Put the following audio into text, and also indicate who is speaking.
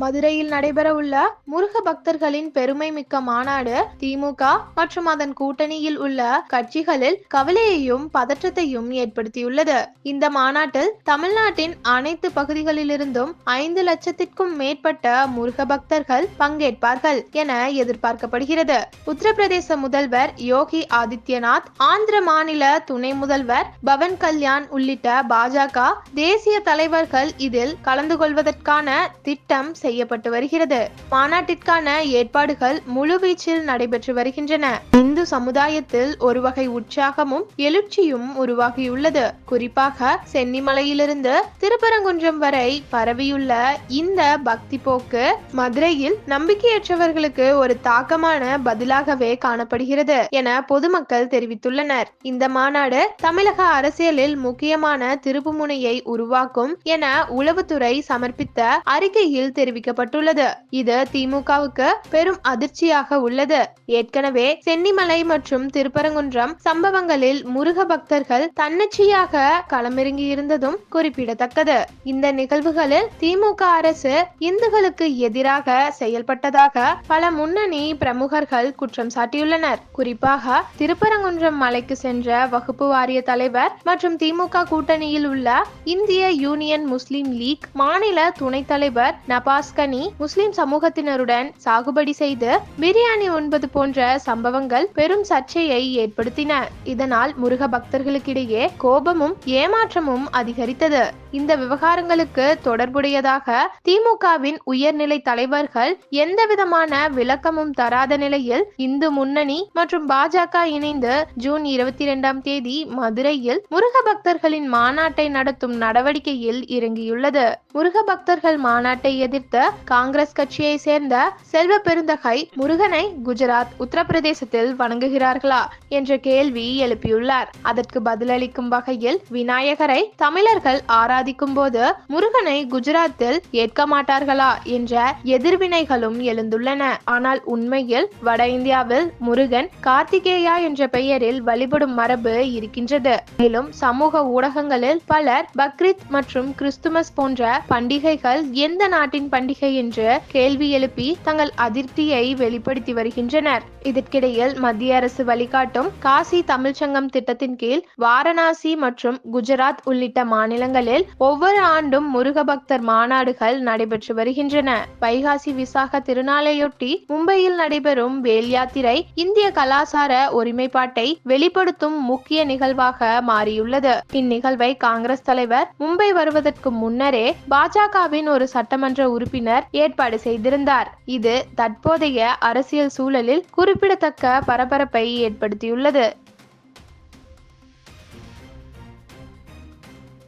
Speaker 1: மதுரையில் நடைபெறவுள்ள முருக பக்தர்களின் பெருமை மிக்க மாநாடு திமுக மற்றும் அதன் கூட்டணியில் உள்ள கட்சிகளில் கவலையையும் பதற்றத்தையும் ஏற்படுத்தியுள்ளது. இந்த மாநாட்டில் தமிழ்நாட்டின் அனைத்து பகுதிகளிலிருந்தும் ஐந்து லட்சத்திற்கும் மேற்பட்ட முருக பக்தர்கள் பங்கேற்பார்கள் என எதிர்பார்க்கப்படுகிறது. உத்தரப்பிரதேச முதல்வர் யோகி ஆதித்யநாத் ஆந்திர மாநில துணை முதல்வர் பவன் கல்யாண் உள்ளிட்ட பாஜக தேசிய தலைவர்கள் இதில் கலந்து கொள்வதற்கான திட்டம் செய்யப்பட்டு வருகிறது. மாநாட்டிற்கான ஏற்பாடுகள் முழுவீச்சில் நடைபெற்று வருகின்றன. இந்து சமுதாயத்தில் ஒரு வகை உற்சாகமும் எழுச்சியும் உருவாகியுள்ளது. குறிப்பாக சென்னிமலையிலிருந்து திருப்பரங்குன்றம் வரை பரவியுள்ள இந்த பக்தி போக்கு மதுரையில் நம்பிக்கையற்றவர்களுக்கு ஒரு தாக்கமான பதிலாகவே காணப்படுகிறது என பொதுமக்கள் தெரிவித்துள்ளனர். இந்த மாநாடு தமிழக அரசியலில் முக்கியமான திருப்புமுனையை உருவாக்கும் என உளவுத்துறை சமர்ப்பித்த அறிக்கையில் தெரிவிக்கப்பட்டுள்ளது இது திமுகவுக்கு பெரும் அதிர்ச்சியாக உள்ளது. ஏற்கனவே சென்னிமலை மற்றும் திருப்பரங்குன்றம் சம்பவங்களில் முருக பக்தர்கள் தன்னிச்சையாக களமிறங்கி இருந்ததும் குறிப்பிடத்தக்கது. இந்த நிகழ்வுகளில் திமுக அரசு இந்துக்களுக்கு எதிராக செயல்பட்டதாக பல முன்னணி பிரமுகர்கள் குற்றம் சாட்டியுள்ளனர். குறிப்பாக திருப்பரங்குன்றம் மலைக்கு சென்ற வகுப்பு வாரிய தலைவர் மற்றும் திமுக கூட்டணியில் உள்ள இந்திய யூனியன் முஸ்லிம் லீக் மாநில துணைத் தலைவர் நபா கனி முஸ்லிம் சமூகத்தினருடன் சாகுபடி செய்து பிரியாணி உண்பது போன்ற சம்பவங்கள் பெரும் சர்ச்சையை ஏற்படுத்தின. இதனால் முருக பக்தர்களுக்கிடையே கோபமும் ஏமாற்றமும் அதிகரித்தது. இந்த விவகாரங்களுக்கு தொடர்புடையதாக திமுகவின் உயர்நிலை தலைவர்கள் எந்தவிதமான விளக்கமும் தராத நிலையில் இந்து முன்னணி மற்றும் பாஜக இணைந்து ஜூன் இருபத்தி இரண்டாம் தேதி மதுரையில் முருக பக்தர்களின் மாநாட்டை நடத்தும் நடவடிக்கையில் இறங்கியுள்ளது. முருக பக்தர்கள் மாநாட்டை எதிர்த்த காங்கிரஸ் கட்சியை சேர்ந்த செல்வ பெருந்தகை முருகனை குஜராத் உத்தரப்பிரதேசத்தில் வணங்குகிறார்களா என்ற கேள்வி எழுப்பியுள்ளார். அதற்கு பதிலளிக்கும் வகையில் விநாயகரை தமிழர்கள் ஆராதிக்கும் போது முருகனை குஜராத்தில் ஏற்க மாட்டார்களா என்ற எதிர்வினைகளும் எழுந்துள்ளன. ஆனால் உண்மையில் வட இந்தியாவில் முருகன் கார்த்திகேயா என்ற பெயரில் வழிபடும் மரபு இருக்கின்றது. மேலும் சமூக ஊடகங்களில் பலர் பக்ரீத் மற்றும் கிறிஸ்துமஸ் போன்ற பண்டிகைகள் எந்த நாட்டின் பண்டிகை என்று கேள்வி எழுப்பி தங்கள் அதிருப்தியை வெளிப்படுத்தி வருகின்றனர். இதற்கிடையில் மத்திய அரசு வழிகாட்டும் காசி தமிழ்ச்சங்கம் திட்டத்தின் கீழ் வாரணாசி மற்றும் குஜராத் உள்ளிட்ட மாநிலங்களில் ஒவ்வொரு ஆண்டும் முருக பக்தர் மாநாடுகள் நடைபெற்று வருகின்றன. வைகாசி விசாக திருநாளையொட்டி மும்பையில் நடைபெறும் வேல் யாத்திரை இந்திய கலாசார ஒருமைப்பாட்டை வெளிப்படுத்தும் முக்கிய நிகழ்வாக மாறியுள்ளது. இந்நிகழ்வை காங்கிரஸ் தலைவர் மும்பை வருவதற்கு முன்னரே பாஜகவின் ஒரு சட்டமன்ற உறுப்பினர் ஏற்பாடு செய்திருந்தார். இது தற்போதைய அரசியல் சூழலில் குறிப்பிடத்தக்க பரபரப்பை ஏற்படுத்தியுள்ளது.